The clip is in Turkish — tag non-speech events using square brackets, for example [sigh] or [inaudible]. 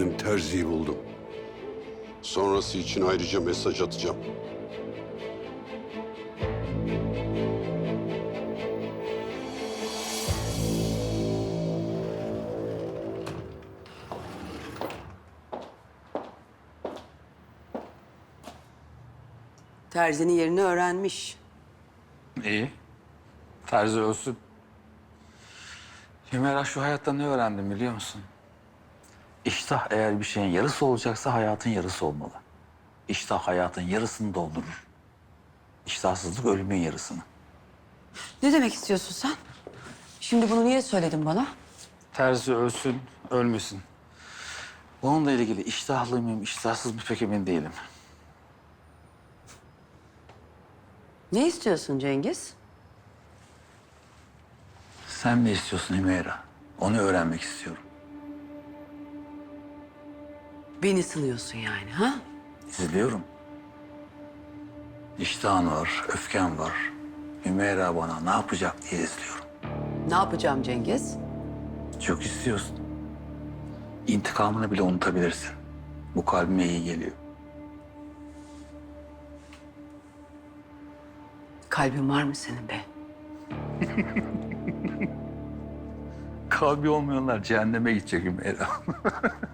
terziyi buldum. Sonrası için ayrıca mesaj atacağım. Terzinin yerini öğrenmiş. İyi. Terzi ölsün. Hümeyra şu hayatta ne öğrendim biliyor musun? İştah eğer bir şeyin yarısı olacaksa hayatın yarısı olmalı. İştah hayatın yarısını doldurur. İştahsızlık ölümün yarısını. Ne demek istiyorsun sen? Şimdi bunu niye söyledin bana? Terzi ölsün, ölmesin. Bununla ilgili iştahlı mıyım, iştahsız mı pek emin değilim. Ne istiyorsun Cengiz? Sen ne istiyorsun Hümeyra? Onu öğrenmek istiyorum. Beni sınıyorsun yani ha? İzliyorum. İştahın var, öfken var. Hümeyra bana ne yapacak diye izliyorum. Ne yapacağım Cengiz? Çok istiyorsun. İntikamını bile unutabilirsin. Bu kalbime iyi geliyor. Kalbin var mı senin be? [laughs] Kalbi olmayanlar cehenneme gidecek Hümeyra. [laughs]